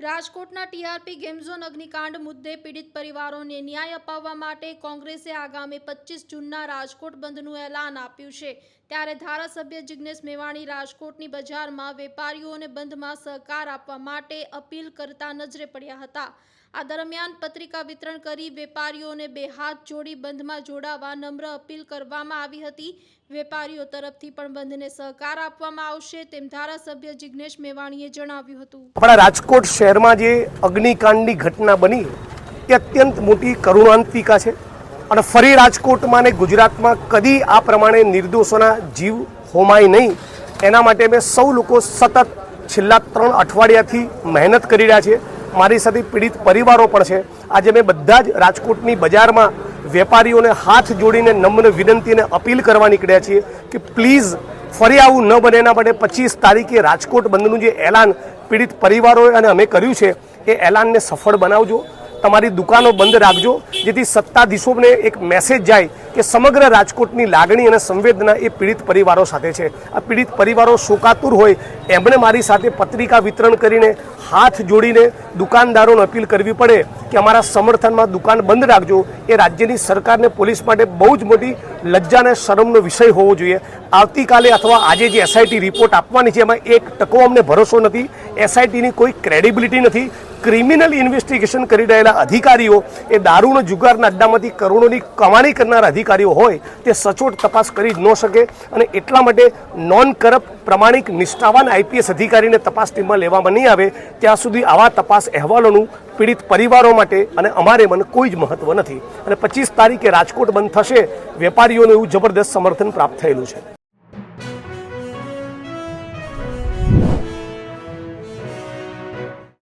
રાજકોટના TRP game zone અગ્નિકાંડ મુદ્દે પીડિત પરિવારોને ન્યાય અપાવવા માટે કોંગ્રેસે આગામી પચીસ જૂનના રાજકોટ બંધનું એલાન આપ્યું છે. ત્યારે ધારાસભ્ય જિગ્નેશ મેવાણી રાજકોટની બજારમાં વેપારીઓને બંધમાં સહકાર આપવા માટે અપીલ કરતા નજરે પડ્યા હતા. આ દરમિયાન પત્રિકા વિતરણ કરી વેપારીઓને બે હાથ જોડી બંધમાં જોડાવા નમ્ર અપીલ કરવામાં આવી હતી. વેપારીઓ તરફથી પણ બંધને સહકાર આપવામાં આવશે તેમ ધારાસભ્ય જિગ્નેશ મેવાણીએ જણાવ્યું હતું. આપણા રાજકોટ શહેરમાં જે અગ્નિકાંડની ઘટના બની એ અત્યંત મોટી કરુણાંતિકા છે. અને ફરી રાજકોટમાં ને ગુજરાતમાં કદી આ પ્રમાણે નિર્દોષોના જીવ હોમાય નહીં. એના માટે મેં સૌ લોકો સતત છેલ્લા ત્રણ અઠવાડિયાથી મહેનત કરી રહ્યા છે મારી સાથે પીડિત પરિવારો પણ છે. આજે મેં બધા જ રાજકોટની બજારમાં વેપારીઓને હાથ જોડીને નમ્ર વિનંતી અને અપીલ કરવા નીકળ્યા છીએ કે પ્લીઝ ફરી આવું ન બને એના માટે પચીસ તારીખે રાજકોટ બંધનું જે એલાન, પીડિત પરિવારોએ અને અમે કર્યું છે, એ એલાનને સફળ બનાવજો. તમારી દુકાનો બંધ રાખજો, જેથી સત્તાધીશોને એક મેસેજ જાય કે સમગ્ર રાજકોટની લાગણી અને સંવેદના એ પીડિત પરિવારો સાથે છે. આ પીડિત પરિવારો શોકાતુર હોય, એમણે મારી સાથે પત્રિકા વિતરણ કરીને હાથ જોડીને દુકાનદારોને અપીલ કરવી પડે કે અમારા સમર્થનમાં દુકાન બંધ રાખજો. એ રાજ્યની સરકારને પોલીસ માટે બહુ જ મોટી લજ્જા અને શરમનો વિષય હોવો જોઈએ. આવતીકાલે અથવા આજે જે એસઆઈટી રિપોર્ટ આપવાની છે, એમાં એક ટકો અમને ભરોસો નથી. એસઆઈટીની કોઈ ક્રેડિબિલિટી નથી. ક્રિમિનલ ઇન્વેસ્ટિગેશન કરી રહેલા અધિકારીઓ એ દારૂનો જુગારના અડ્ડામાંથી કરોડોની કમાણી કરનારા અધિકારીઓ હોય તે સચોટ તપાસ કરી જ ન શકે અને એટલા માટે નોન કરપ્ટ પ્રમાણિક નિષ્ઠાવાન આઈપીએસ અધિકારીને તપાસ ટીમમાં લેવામાં નહીં આવે, ત્યાં સુધી આવા તપાસ અહેવાલોનું પીડિત પરિવારો માટે અને અમારે મને કોઈ જ મહત્વ નથી. અને પચીસ તારીખે રાજકોટ બંધ થશે, વેપારીઓનું એવું જબરદસ્ત સમર્થન પ્રાપ્ત થયેલું છે.